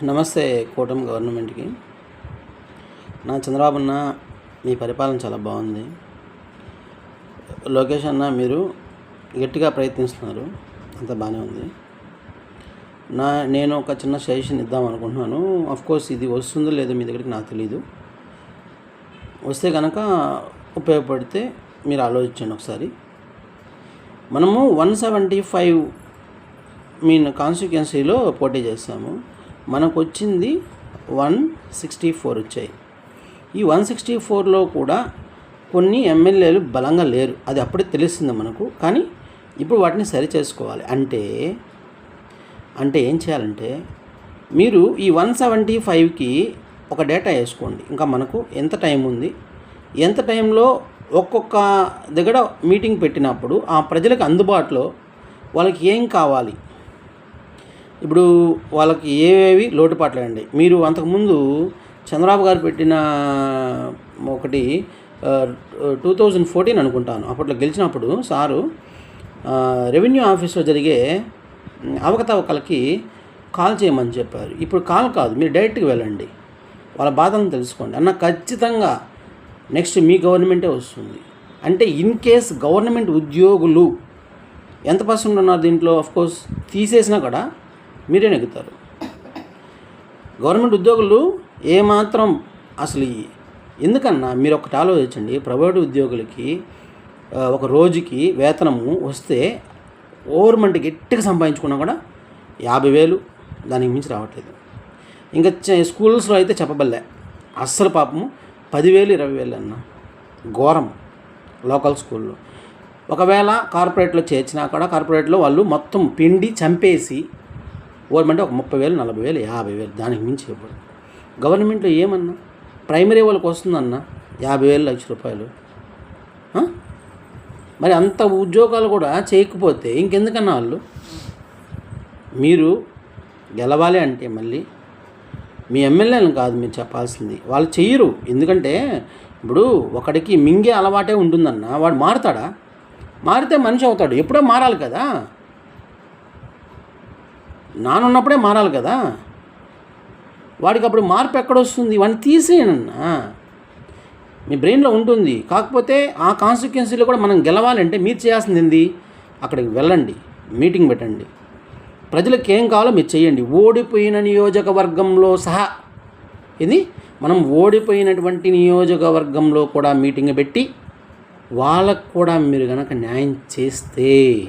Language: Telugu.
నమస్తే కూటమి గవర్నమెంట్కి. నా చంద్రబాబు అన్న మీ పరిపాలన చాలా బాగుంది. లోకేష్ అన్న మీరు గట్టిగా ప్రయత్నిస్తున్నారు. అంత బాగానే ఉంది. నా నేను ఒక చిన్న సజెషన్ ఇద్దాం అనుకుంటున్నాను. కోర్స్ ఇది వస్తుందో లేదో మీ దగ్గరికి నాకు తెలియదు వస్తే కనుక ఉపయోగపడితే మీరు ఆలోచించండి ఒకసారి. మనము వన్ సెవెంటీ ఫైవ్ మీన్ కాన్స్టిట్యుయెన్సీలో పోటీ చేస్తాము. మనకు వచ్చింది వన్ సిక్స్టీ ఫోర్ వచ్చాయి. ఈ వన్ సిక్స్టీ ఫోర్లో కూడా కొన్ని ఎమ్మెల్యేలు బలంగా లేరు. అది అప్పుడే తెలుస్తుంది మనకు. కానీ ఇప్పుడు వాటిని సరి చేసుకోవాలి. అంటే అంటే ఏం చేయాలంటే మీరు ఈ వన్ సెవెంటీ ఫైవ్కి ఒక డేటా వేసుకోండి. ఇంకా మనకు ఎంత టైం ఉంది? ఎంత టైంలో ఒక్కొక్క దగ్గర మీటింగ్ పెట్టినప్పుడు ఆ ప్రజలకు అందుబాటులో వాళ్ళకి ఏం కావాలి? ఇప్పుడు వాళ్ళకి ఏవేవి లోటుపాట్లు అండి మీరు అంతకుముందు చంద్రబాబు గారు పెట్టిన ఒకటి టూ థౌజండ్ ఫోర్టీన్ అనుకుంటాను. అప్పట్లో గెలిచినప్పుడు సారు రెవెన్యూ ఆఫీస్లో జరిగే అవకతవకలకి కాల్ చేయమని చెప్పారు. ఇప్పుడు కాల్ కాదు మీరు డైరెక్ట్గా వెళ్ళండి. వాళ్ళ బాధలను తెలుసుకోండి. అన్న ఖచ్చితంగా నెక్స్ట్ మీ గవర్నమెంటే వస్తుంది. అంటే ఇన్ కేస్ గవర్నమెంట్ ఉద్యోగులు ఎంత పర్సెంట్ ఉన్నారు దీంట్లో? కోర్స్ తీసేసినా కూడా మీరే నెగ్గుతారు. గవర్నమెంట్ ఉద్యోగులు ఏమాత్రం అసలు ఎందుకన్నా మీరు ఒకటి ఆలోచించండి ప్రైవేట్ ఉద్యోగులకి ఒక రోజుకి వేతనము వస్తే గవర్నమెంట్ గట్టిగా సంపాదించుకున్నా కూడా యాభై వేలు దానికి మించి రావట్లేదు. ఇంకా స్కూల్స్లో అయితే చెప్పబల్లే అస్సలు పాపము పదివేలు ఇరవై వేలు అన్న ఘోరం లోకల్ స్కూల్లో. ఒకవేళ కార్పొరేట్లో చేర్చినా కూడా కార్పొరేట్లో వాళ్ళు మొత్తం పిండి చంపేసి గవర్నమెంట్ ఒక ముప్పై వేలు నలభై వేలు యాభై వేలు దానికి మించి ఇవ్వడు. గవర్నమెంట్లో ఏమన్నా? ప్రైమరీ వాళ్ళకి వస్తుందన్న? యాభై వేలు లక్ష రూపాయలు. మరి అంత ఉద్యోగాలు కూడా చేయకపోతే ఇంకెందుకన్నా వాళ్ళు? మీరు గెలవాలి అంటే మళ్ళీ మీ ఎమ్మెల్యేలను కాదు మీరు చెప్పాల్సింది. వాళ్ళు చెయ్యరు. ఎందుకంటే ఇప్పుడు ఒకడికి మింగే అలవాటే ఉంటుందన్న. వాడు మారుతాడా? మారితే మనిషి అవుతాడు. ఎప్పుడో మారాలి కదా. నానున్నప్పుడే మారాలి కదా. వాడికి అప్పుడు మార్పు ఎక్కడొస్తుంది? వాడిని తీసేయనన్నా మీ బ్రెయిన్లో ఉంటుంది. కాకపోతే ఆ కాన్సిక్వెన్సీలో కూడా మనం గెలవాలంటే మీరు చేయాల్సింది ఏంది? అక్కడికి వెళ్ళండి. మీటింగ్ పెట్టండి. ప్రజలకు ఏం కావాలో మీరు చేయండి. ఓడిపోయిన నియోజకవర్గంలో సహా ఇది మనం ఓడిపోయినటువంటి నియోజకవర్గంలో కూడా మీటింగ్ పెట్టి వాళ్ళకు కూడా మీరు కనుక న్యాయం చేస్తే